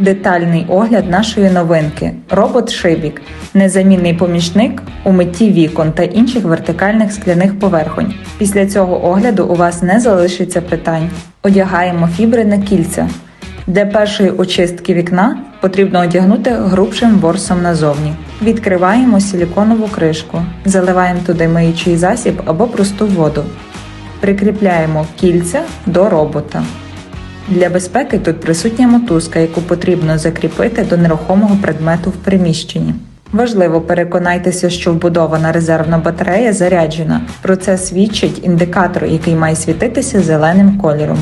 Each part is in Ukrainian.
Детальний огляд нашої новинки. Робот Шибік незамінний помічник у митті вікон та інших вертикальних скляних поверхонь. Після цього огляду у вас не залишиться питань. Одягаємо фібри на кільця. Для першої очистки вікна потрібно одягнути грубшим ворсом назовні. Відкриваємо силіконову кришку, заливаємо туди миючий засіб або просту воду. Прикріпляємо кільця до робота. Для безпеки тут присутня мотузка, яку потрібно закріпити до нерухомого предмету в приміщенні. Важливо переконайтеся, що вбудована резервна батарея заряджена. Про це свідчить індикатор, який має світитися зеленим кольором.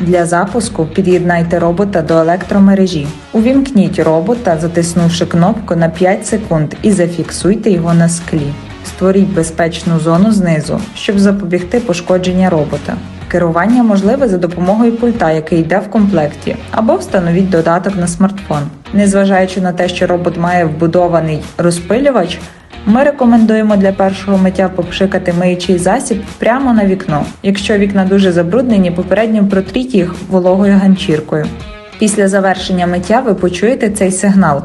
Для запуску під'єднайте робота до електромережі. Увімкніть робота, затиснувши кнопку на 5 секунд і зафіксуйте його на склі. Створіть безпечну зону знизу, щоб запобігти пошкодження робота. Керування можливе за допомогою пульта, який йде в комплекті, або встановіть додаток на смартфон. Незважаючи на те, що робот має вбудований розпилювач, ми рекомендуємо для першого миття попшикати миючий засіб прямо на вікно. Якщо вікна дуже забруднені, попередньо протріть їх вологою ганчіркою. Після завершення миття ви почуєте цей сигнал.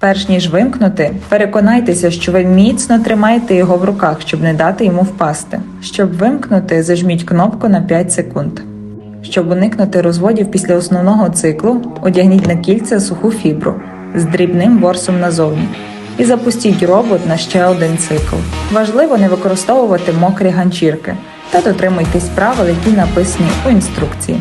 Перш ніж вимкнути, переконайтеся, що ви міцно тримаєте його в руках, щоб не дати йому впасти. Щоб вимкнути, зажміть кнопку на 5 секунд. Щоб уникнути розводів після основного циклу, одягніть на кільця суху фібру з дрібним ворсом назовні і запустіть робот на ще один цикл. Важливо не використовувати мокрі ганчірки та дотримуйтесь правил, які написані у інструкції.